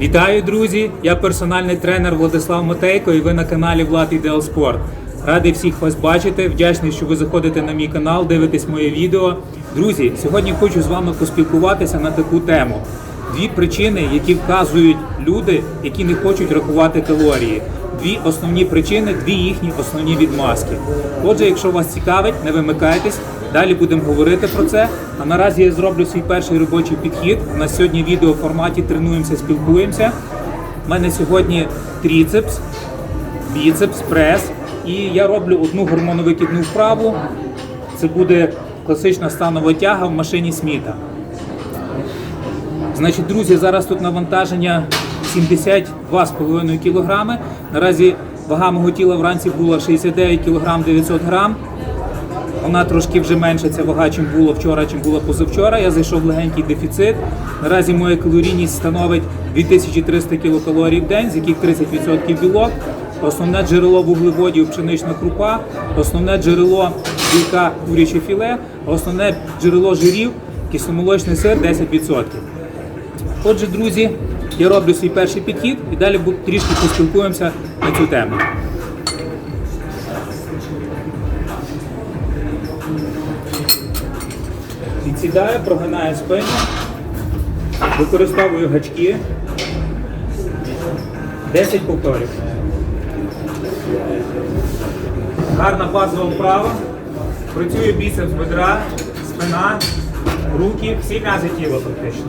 Вітаю, друзі! Я персональний тренер Владислав Матейко і ви на каналі Влад Ідеал Спорт. Радий всіх вас бачити. Вдячний, що ви заходите на мій канал, дивитесь моє відео. Друзі, сьогодні хочу з вами поспілкуватися на таку тему. Дві причини, які вказують люди, які не хочуть рахувати калорії. Дві основні причини, дві їхні основні відмазки. Отже, якщо вас цікавить, не вимикайтесь. Далі будемо говорити про це. А наразі я зроблю свій перший робочий підхід. У нас сьогодні відео в форматі тренуємося, спілкуємося. У мене сьогодні тріцепс, біцепс, прес. І я роблю одну гормоновикидну вправу. Це буде класична станова тяга в машині Сміта. Значить, друзі, зараз тут навантаження 72,5 кг. Наразі вага мого тіла вранці була 69 кг 900 г. Вона трошки вже менша ця вага, чим було вчора, чим було позавчора. Я зайшов в легенький дефіцит. Наразі моя калорійність становить 2300 кілокалорій в день, з яких 30% білок. Основне джерело вуглеводів пшенична крупа, основне джерело білка куряче філе, основне джерело жирів кисломолочний сир 10%. Отже, друзі, я роблю свій перший підхід і далі трішки поспілкуємося на цю тему. Відсідаю, прогинаю спину, використовую гачки. 10 повторів. Гарна базова вправа. Працює біцепс бедра, спина, руки, всі м'язи тіла фактично.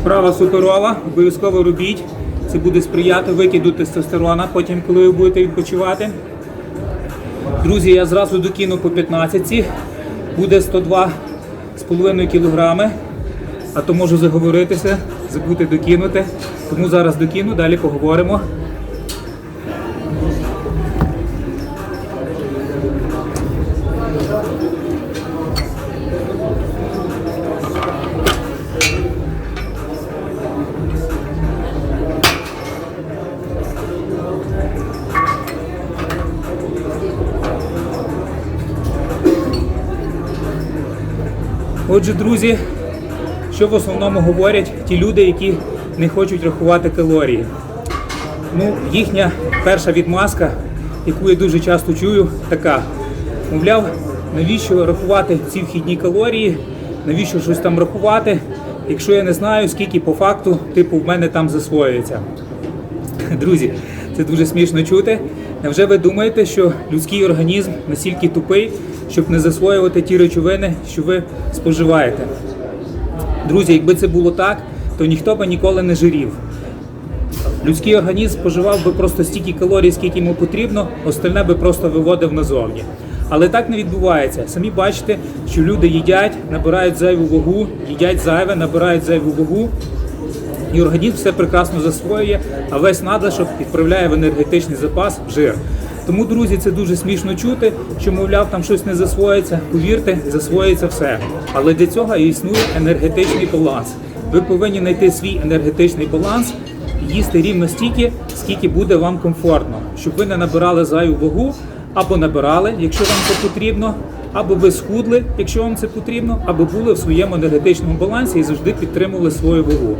Вправа суперова, обов'язково робіть. Це буде сприяти викиду тестостерона потім, коли ви будете відпочивати. Друзі, я зразу докину по 15. Буде 102,5 кг. А то можу заговоритися, забути докинути. Тому зараз докину, далі поговоримо. Отже, друзі, що в основному говорять ті люди, які не хочуть рахувати калорії. Ну, їхня перша відмазка, яку я дуже часто чую, така. Мовляв, навіщо рахувати ці вхідні калорії, навіщо щось там рахувати, якщо я не знаю, скільки по факту, типу, в мене там засвоюється. Друзі, це дуже смішно чути. Невже ви думаєте, що людський організм настільки тупий, щоб не засвоювати ті речовини, що ви споживаєте? Друзі, якби це було так, то ніхто би ніколи не жирів. Людський організм споживав би просто стільки калорій, скільки йому потрібно, остальне би просто виводив назовні. Але так не відбувається. Самі бачите, що люди їдять, набирають зайву вагу, їдять зайве, набирають зайву вагу, і організм все прекрасно засвоює, а весь надлишок відправляє в енергетичний запас в жир. Тому, друзі, це дуже смішно чути, що, мовляв, там щось не засвоїться. Повірте, засвоїться все. Але для цього існує енергетичний баланс. Ви повинні знайти свій енергетичний баланс їсти рівно стільки, скільки буде вам комфортно, щоб ви не набирали зайву вагу або набирали, якщо вам це потрібно, або ви схудли, якщо вам це потрібно, або були в своєму енергетичному балансі і завжди підтримували свою вагу.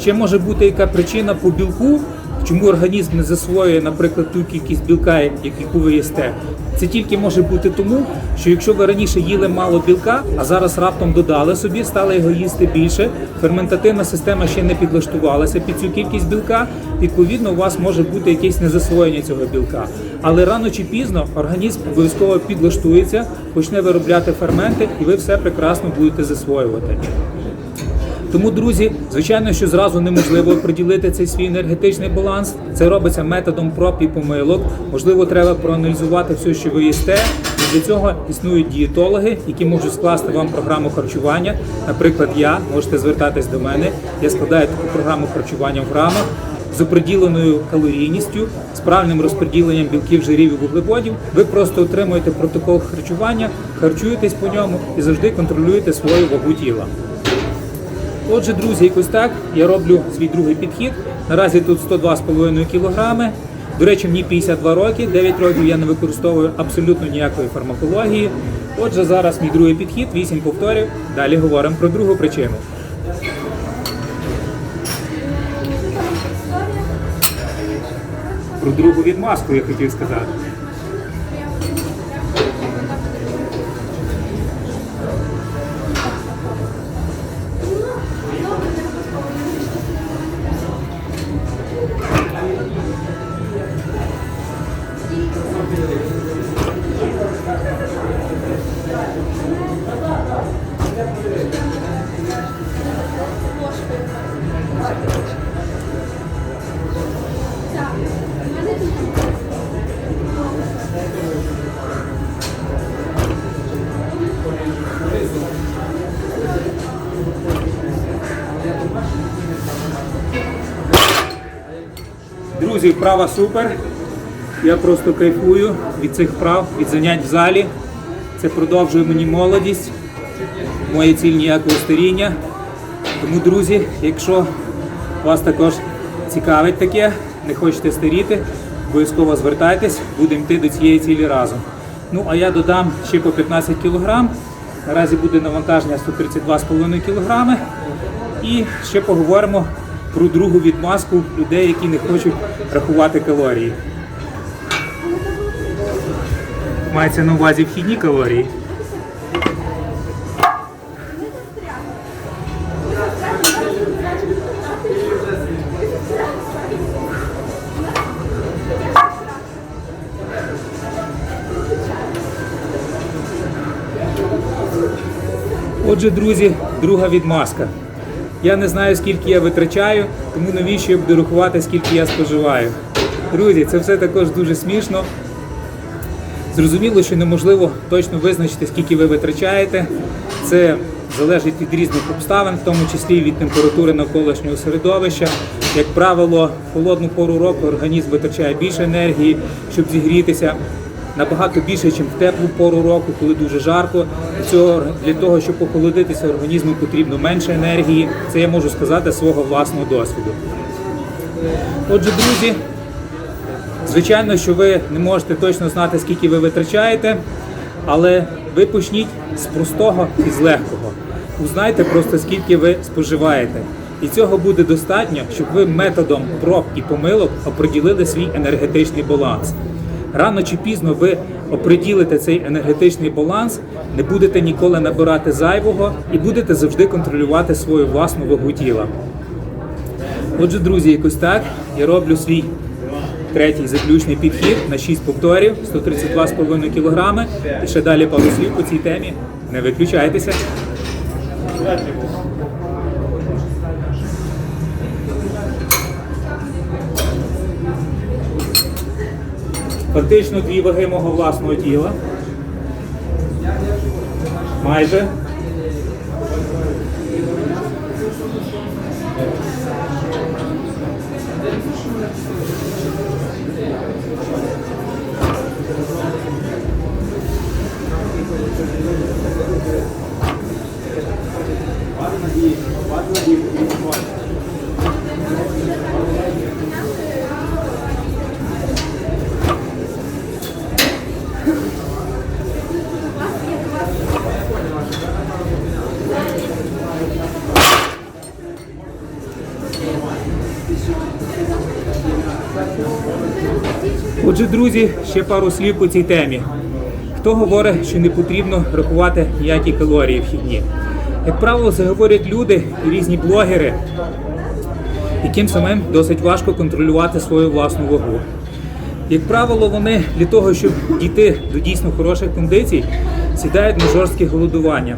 Ще може бути яка причина по білку, чому організм не засвоює, наприклад, ту кількість білка, яку ви їсте. Це тільки може бути тому, що якщо ви раніше їли мало білка, а зараз раптом додали собі, стали його їсти більше, ферментативна система ще не підлаштувалася під цю кількість білка. Відповідно, у вас може бути якесь незасвоєння цього білка. Але рано чи пізно організм обов'язково підлаштується, почне виробляти ферменти, і ви все прекрасно будете засвоювати. Тому, друзі, звичайно, що зразу неможливо приділити цей свій енергетичний баланс. Це робиться методом проб і помилок. Можливо, треба проаналізувати все, що ви їсте, для цього існують дієтологи, які можуть скласти вам програму харчування. Наприклад, я можете звертатись до мене. Я складаю таку програму харчування в грамах з оприділеною калорійністю, з правильним розподіленням білків, жирів і вуглеводів. Ви просто отримуєте протокол харчування, харчуєтесь по ньому і завжди контролюєте свою вагу тіла. Отже, друзі, якось так я роблю свій другий підхід. Наразі тут 102,5 кг. До речі, мені 52 роки, 9 років я не використовую абсолютно ніякої фармакології. Отже, зараз мій другий підхід, 8 повторів. Далі говоримо про другу причину. Про другу відмазку я хотів сказати. Друзі, вправа супер. Я просто кайфую від цих вправ, від занять в залі. Це продовжує мені молодість, моя ціль ніякого старіння. Тому, друзі, якщо вас також цікавить таке, не хочете старіти, обов'язково звертайтесь, будемо йти до цієї цілі разом. Ну, а я додам ще по 15 кг. Наразі буде навантаження 132,5 кг. І ще поговоримо про другу відмазку людей, які не хочуть рахувати калорії. Мається на увазі вхідні калорії. Отже, друзі, друга відмазка. Я не знаю, скільки я витрачаю, тому навіщо я буду рахувати, скільки я споживаю. Друзі, це все також дуже смішно. Зрозуміло, що неможливо точно визначити, скільки ви витрачаєте. Це залежить від різних обставин, в тому числі від температури навколишнього середовища. Як правило, в холодну пору року організм витрачає більше енергії, щоб зігрітися. Набагато більше, ніж в теплу пору року, коли дуже жарко. Для цього для того, щоб охолодитися організму, потрібно менше енергії. Це я можу сказати свого власного досвіду. Отже, друзі, звичайно, що ви не можете точно знати, скільки ви витрачаєте, але ви почніть з простого і з легкого. Узнайте просто, скільки ви споживаєте. І цього буде достатньо, щоб ви методом проб і помилок оприділили свій енергетичний баланс. Рано чи пізно ви оприділите цей енергетичний баланс, не будете ніколи набирати зайвого і будете завжди контролювати свою власну вагу тіла. Отже, друзі, якось так я роблю свій третій заключний підхід на 6 повторів, 132,5 кг. І ще далі пару слів по цій темі. Не виключайтеся. Фактично дві ваги мого власного тіла. Майже. Отже, друзі, ще пару слів по цій темі. Хто говорить, що не потрібно рахувати ніякі калорії вхідні? Як правило, це говорять люди і різні блогери, яким самим досить важко контролювати свою власну вагу. Як правило, вони для того, щоб дійти до дійсно хороших кондицій, сідають на жорстке голодування.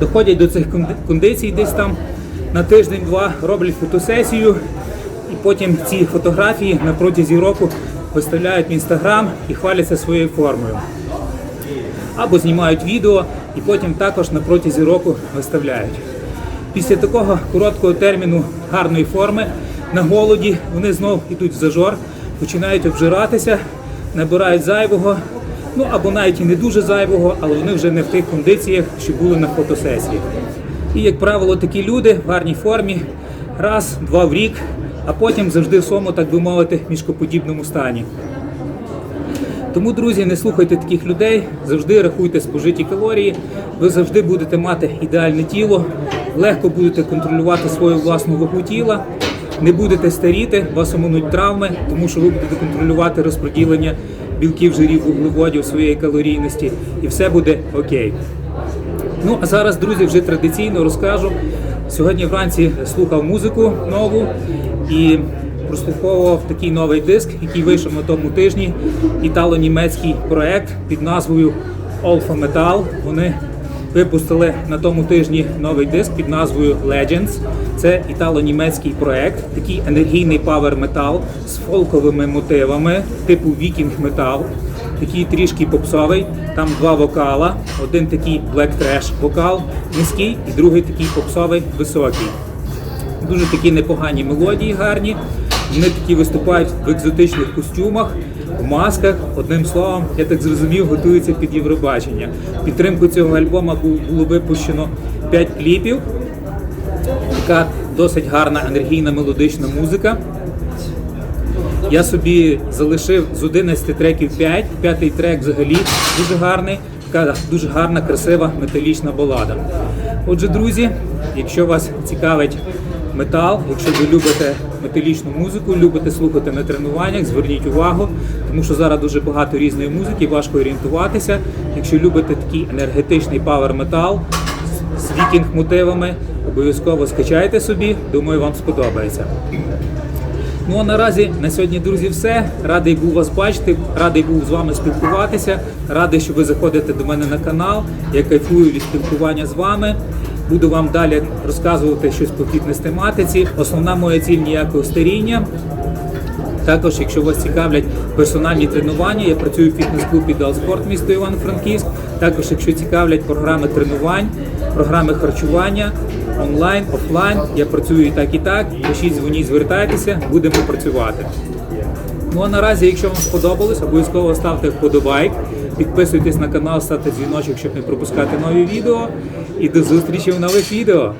Доходять до цих кондицій десь там на тиждень-два, роблять фотосесію, і потім ці фотографії на протязі року виставляють в інстаграм і хваляться своєю формою. або знімають відео і потім також на протязі року виставляють. Після такого короткого терміну гарної форми на голоді вони знов йдуть в зажор, починають обжиратися, набирають зайвого, ну або навіть і не дуже зайвого, але вони вже не в тих кондиціях, що були на фотосесії. І, як правило, такі люди в гарній формі раз, два в рік, а потім завжди в своєму, так би мовити, мішкоподібному стані. Тому, друзі, не слухайте таких людей, завжди рахуйте спожиті калорії, ви завжди будете мати ідеальне тіло, легко будете контролювати свою власну вагу тіла, не будете старіти, вас оминуть травми, тому що ви будете контролювати розподілення білків, жирів, вуглеводів своєї калорійності, і все буде окей. Ну а зараз, друзі, вже традиційно розкажу. Сьогодні вранці слухав музику нову і прослуховував такий новий диск, який вийшов на тому тижні. Італо-німецький проект під назвою Alpha Metal. Вони випустили на тому тижні новий диск під назвою Legends. Це італо-німецький проект, такий енергійний павер метал з фолковими мотивами, типу вікінг метал такий трішки попсовий. Там два вокала, один такий black trash вокал низький, і другий такий попсовий високий. Дуже такі непогані мелодії гарні. Вони такі виступають в екзотичних костюмах, в масках. Одним словом, я так зрозумів, готуються під Євробачення. Підтримку цього альбома було випущено 5 кліпів. Така досить гарна енергійна мелодична музика. Я собі залишив з 11 треків 5. П'ятий трек взагалі дуже гарний, така дуже гарна, красива металічна балада. Отже, друзі, якщо вас цікавить метал, якщо ви любите металічну музику, любите слухати на тренуваннях, зверніть увагу, тому що зараз дуже багато різної музики, важко орієнтуватися. Якщо любите такий енергетичний павер метал з вікінг мотивами, обов'язково скачайте собі, думаю, вам сподобається. Ну а наразі на сьогодні, друзі, все. Радий був вас бачити, радий був з вами спілкуватися. Радий, що ви заходите до мене на канал. Я кайфую від спілкування з вами. Буду вам далі розказувати щось по фітнес-тематиці. Основна моя ціль ніякого старіння. Також, якщо вас цікавлять персональні тренування, я працюю в фітнес-клубі Далспорт місто Івано-Франківськ. Також, якщо цікавлять програми тренувань, програми харчування, онлайн, офлайн, я працюю і так, і так. Пишіть, дзвоніть, звертайтеся, будемо працювати. Ну а наразі, якщо вам сподобалось, обов'язково ставте вподобайк, підписуйтесь на канал, ставте дзвіночок, щоб не пропускати нові відео. І до зустрічі в нових відео.